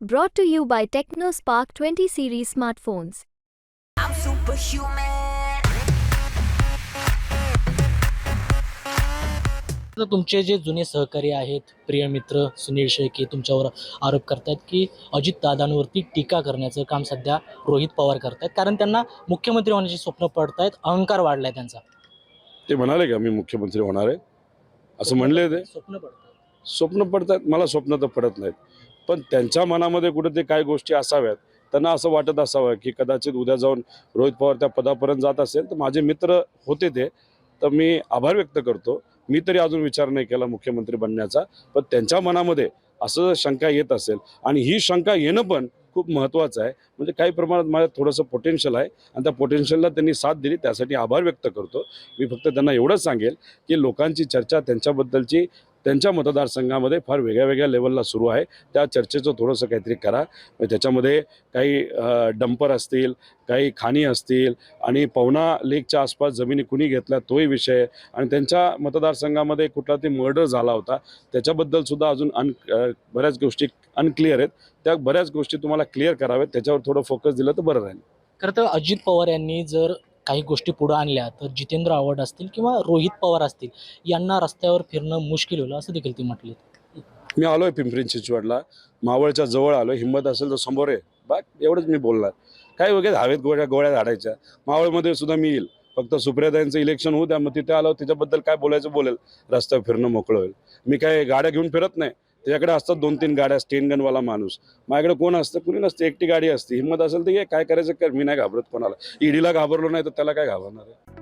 Brought to you by TechnoSpark 20 series smartphones. I'm superhuman. तर तुमचे जे जुने सहकारी आहेत प्रिय मित्र सुनील शेळके तुमच्यावर आरोप करतायत की अजित दादांवरती टीका करण्याचं काम सध्या रोहित पवार करतायत. कारण त्यांना मुख्यमंत्री होण्याची स्वप्न पडतायत अहंकार वाढलाय त्यांचा. ते म्हणाले का मी मुख्यमंत्री होणार आहे? असं म्हणले ते. स्वप्न पडतात स्वप्न पडतात मला स्वप्न तर पडत नाहीत. पण त्यांच्या मनामध्ये कुठं ते काही गोष्टी असाव्यात. त्यांना असं वाटत असावं की कदाचित उद्या जाऊन रोहित पवार त्या पदापर्यंत जात असेल. तर माझे मित्र होते ते. तर मी आभार व्यक्त करतो. मी तरी अजून विचार नाही केला मुख्यमंत्री बनण्याचा. पण त्यांच्या मनामध्ये असं शंका येत असेल. आणि ही शंका येणं पण खूप महत्त्वाचं आहे. म्हणजे काही प्रमाणात माझं थोडंसं पोटेन्शियल आहे. आणि त्या पोटेन्शियलला त्यांनी साथ दिली. त्यासाठी आभार व्यक्त करतो. मी फक्त त्यांना एवढंच सांगेल की लोकांची चर्चा त्यांच्याबद्दलची त्यांच्या मतदारसंघामध्ये फार वेगळ्या वेगळ्या लेवलला सुरू आहे. त्या चर्चेचं थोडंसं काहीतरी करा. त्याच्यामध्ये काही डंपर असतील काही खाणी असतील आणि पवना लेकच्या आसपास जमिनी कुणी घेतल्या तोही विषय आणि त्यांच्या मतदारसंघामध्ये कुठला ते मर्डर झाला होता. त्याच्याबद्दलसुद्धा अजून अन बऱ्याच गोष्टी अनक्लिअर आहेत. त्या बऱ्याच गोष्टी तुम्हाला क्लिअर कराव्यात. त्याच्यावर थोडं फोकस दिलं तर बरं राहील. खरं तर अजित पवार यांनी जर काही गोष्टी पुढं आणल्या तर जितेंद्र आव्हाड असतील किंवा रोहित पवार असतील यांना रस्त्यावर फिरणं मुश्किल होईल असं देखील ते म्हटले. मी आलोय पिंपरी चिंचवडला. मावळच्या जवळ आलो हिंमत असेल तर समोर आहे बा एवढंच मी बोलणार. काय वगैरे हवेत गोळ्या गोळ्या झाडायच्या. मावळमध्ये सुद्धा मी येईल. फक्त सुप्रियाताईंचं इलेक्शन होऊ द्या. मग तिथे आलो त्याच्याबद्दल काय बोलायचं बोलेल. रस्त्यावर फिरणं मोकळं होईल. मी काय गाड्या घेऊन फिरत नाही. त्याच्याकडे असतात दोन तीन गाड्या स्टेन गनवाला माणूस. माझ्याकडे कोण असतं? कुणी नसतं. एकटी गाडी असते. हिंमत असेल तर काय करायचं कर. मी नाही घाबरत कोणाला. ईडीला घाबरलो नाही तर त्याला काय घाबरणार आहे?